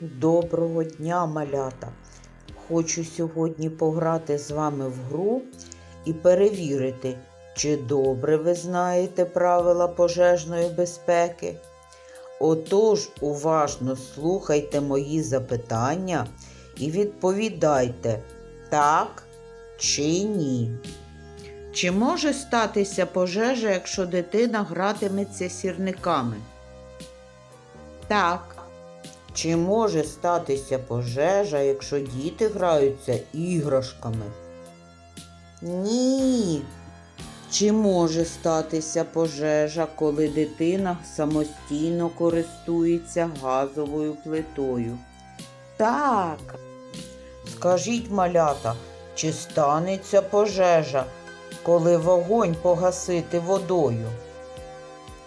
Доброго дня, малята! Хочу сьогодні пограти з вами в гру і перевірити, чи добре ви знаєте правила пожежної безпеки. Отож, уважно слухайте мої запитання і відповідайте так чи ні. Чи може статися пожежа, якщо дитина гратиметься сірниками? Так. Чи може статися пожежа, якщо діти граються іграшками? Ні. Чи може статися пожежа, коли дитина самостійно користується газовою плитою? Так. Скажіть, малята, чи станеться пожежа, коли вогонь погасити водою?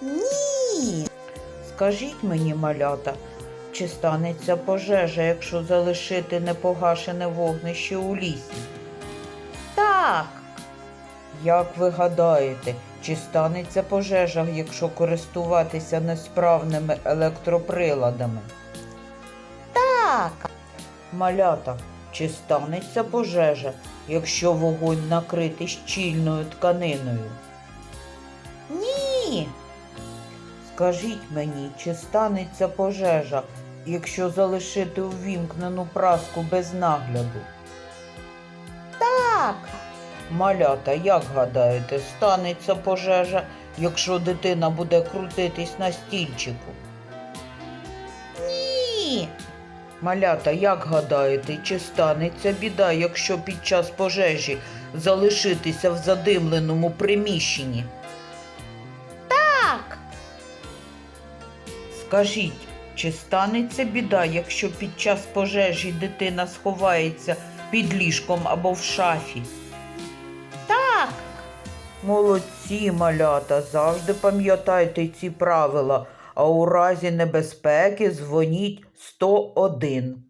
Ні. Скажіть мені, малята, чи станеться пожежа, якщо залишити непогашене вогнище у лісі? Так. Як ви гадаєте, чи станеться пожежа, якщо користуватися несправними електроприладами? Так. Малята, чи станеться пожежа, якщо вогонь накритий щільною тканиною? Скажіть мені, чи станеться пожежа, якщо залишити увімкнену праску без нагляду? Так. Малята, як гадаєте, станеться пожежа, якщо дитина буде крутитись на стільчику? Ні. Малята, як гадаєте, чи станеться біда, якщо під час пожежі залишитися в задимленому приміщенні? Скажіть, чи станеться біда, якщо під час пожежі дитина сховається під ліжком або в шафі? Так. Молодці, малята, завжди пам'ятайте ці правила, а у разі небезпеки дзвоніть 101.